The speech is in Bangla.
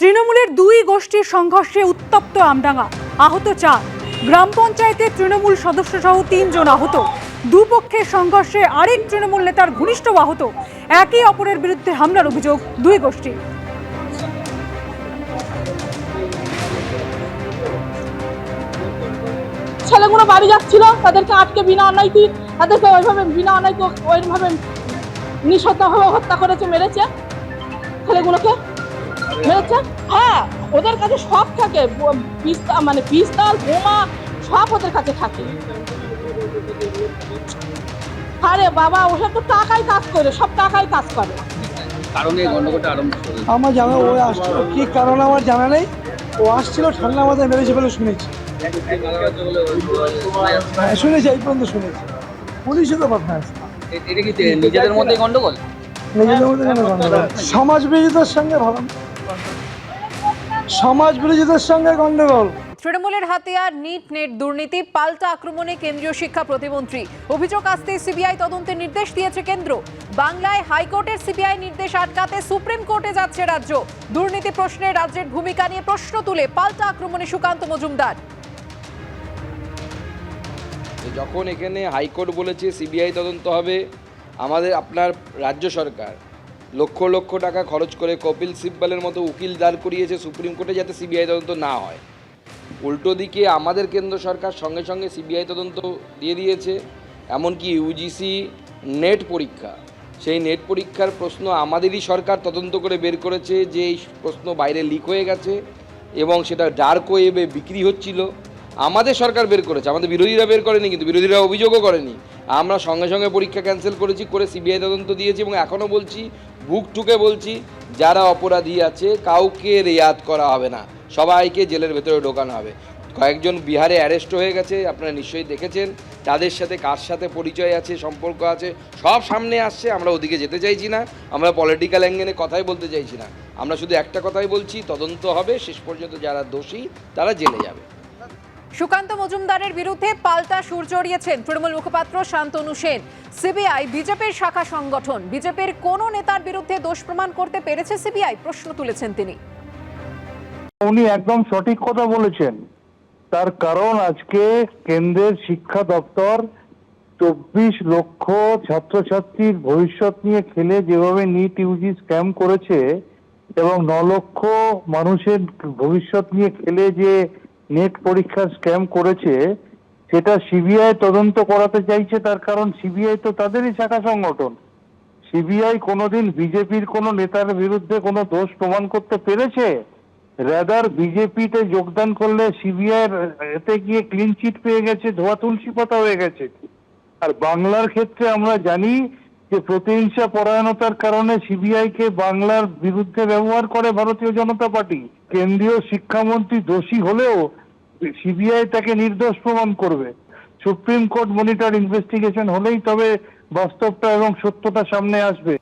তৃণমূলের দুই গোষ্ঠীর সংঘর্ষে উত্তপ্ত আমডাঙ্গা। আহত চার। গ্রাম পঞ্চায়েতের তৃণমূল সদস্য সহ তিনজন আহত। দুপক্ষের সংঘর্ষে আরেক তৃণমূল নেতার ঘনিষ্ঠ আহত। একে অপরের বিরুদ্ধে হামলার অভিযোগ দুই গোষ্ঠী ছেলেগুলো বাড়ি যাচ্ছিল, তাদেরকে আটকে বিনা অন্যায়তি তাদেরকে ওইভাবে বিনা অন্যায়কে ওইভাবে নিঃশব্দভাবে হত্যা করেছে, মেরেছে ছেলেগুলোকে। মেরেছে হ্যাঁ ওদের কাছে সব থাকে পিস্তা মানে পিস্তল বোমা সব ওদের কাছে থাকে। আরে বাবা ওসব তো টাকাই কাজ করে সব টাকাই কাজ করে। কারণে গন্ডগোলটা আরম্ভ আমার জানা ও আসছিল। কি কারণ আমার জানা নেই? ও আসছিল ঠান্ডা মাথায় মেরেছে বলে শুনেছি। হ্যাঁ শুনেছি এই পর্যন্ত শুনেছি। পুলিশও তো কথা আছে। নিজেদের মধ্যে গন্ডগোল নিজেদের মধ্যে কেন সমাজ বিরোধীদের সঙ্গে ভালো সমাজ বিরোধীদের সঙ্গে গন্ডগোল। তৃণমূলের হাতিয়ার নিট নেট দুর্নীতি পাল্টা আক্রমণে কেন্দ্রীয় শিক্ষা প্রতিমন্ত্রী। অভিযোগ আসতে সিবিআই তদন্তের নির্দেশ দিয়েছে কেন্দ্র। বাংলায় হাইকোর্টের সিবিআই নির্দেশ আটকাতে সুপ্রিম কোর্টে যাচ্ছে রাজ্য। দুর্নীতি প্রশ্নে রাজ্যের ভূমিকা নিয়ে প্রশ্ন তুলে পাল্টা আক্রমণে সুকান্ত মজুমদার। যখন এখানে হাইকোর্ট বলেছে সিবিআই তদন্ত হবে আমাদের আপনার রাজ্য সরকার লক্ষ লক্ষ টাকা খরচ করে কপিল সিব্বালের মতো উকিল দাঁড় করিয়েছে সুপ্রিম কোর্টে যাতে সিবিআই তদন্ত না হয়। উল্টো দিকে আমাদের কেন্দ্র সরকার সঙ্গে সঙ্গে সিবিআই তদন্ত দিয়ে দিয়েছে, এমনকি ইউজিসি নেট পরীক্ষা। সেই নেট পরীক্ষার প্রশ্ন আমাদেরই সরকার তদন্ত করে বের করেছে যে এই প্রশ্ন বাইরে লিক হয়ে গেছে এবং সেটা ডার্ক ওয়েবে বিক্রি হচ্ছিল। আমাদের সরকার বের করেছে, আমাদের বিরোধীরা বের করেনি, কিন্তু বিরোধীরা অভিযোগও করেনি। আমরা সঙ্গে সঙ্গে পরীক্ষা ক্যান্সেল করেছি, করে সিবিআই তদন্ত দিয়েছি এবং এখনও বলছি বুক ঠুকে বলছি, যারা অপরাধী আছে, কাউকে রেয়াত করা হবে না। সবাইকে জেলের ভেতরে ঢোকানো হবে। কয়েকজন বিহারে অ্যারেস্ট হয়ে গেছে, আপনারা নিশ্চয়ই দেখেছেন। তাদের সাথে কার সাথে পরিচয় আছে, সম্পর্ক আছে, সব সামনে আসছে, আমরা ওদিকে যেতে চাইছি না, আমরা পলিটিক্যাল অ্যাঙ্গেলে কথাই বলতে চাইছি না। আমরা শুধু একটা কথাই বলছি, তদন্ত হবে, শেষ পর্যন্ত যারা দোষী, তারা জেলে যাবে। সুকান্ত মজুমদারের বিরুদ্ধে পাল্টা সুর চড়িয়েছেন তৃণমূল মুখপাত্র শান্তনু সেন। সিবিআই, বিজেপির শাখা সংগঠন, বিজেপির কোন নেতার বিরুদ্ধে দোষ প্রমাণ করতে পেরেছে সিবিআই, প্রশ্ন তুলেছেন তিনি। উনি একদম সঠিক কথা বলেছেন। তার কারণ আজকে কেন্দ্রের শিক্ষা দপ্তর চব্বিশ লক্ষ ছাত্রছাত্রীর ভবিষ্যৎ নিয়ে খেলে যেভাবে নিট ইউজি স্ক্যাম করেছে এবং ন লক্ষ মানুষের ভবিষ্যৎ নিয়ে খেলে যে নেট পরীক্ষার স্ক্যাম করেছে, সেটা সিবিআই তদন্ত করাতে চাইছে, তার কারণ সিবিআই তো তাদেরই শাখা সংগঠন। সিবিআই কোনোদিন বিজেপির কোনো নেতার বিরুদ্ধে কোনো দোষ প্রমাণ করতে পেরেছে? রেদার বিজেপিতে যোগদান করলে সিবিআই এতে গিয়ে ক্লিন চিট পেয়ে গেছে, ধোয়া তুলসী পাতা হয়ে গেছে। আর বাংলার ক্ষেত্রে আমরা জানি যে প্রতিহিংসা পরায়ণতার কারণে সিবিআইকে বাংলার বিরুদ্ধে ব্যবহার করে ভারতীয় জনতা পার্টি। কেন্দ্রীয় শিক্ষামন্ত্রী দোষী হলেও সিবিআই তাকে নির্দোষ প্রমাণ করবে। সুপ্রিম কোর্ট মনিটর ইনভেস্টিগেশন হলেই তবে বাস্তবটা এবং সত্যটা সামনে আসবে।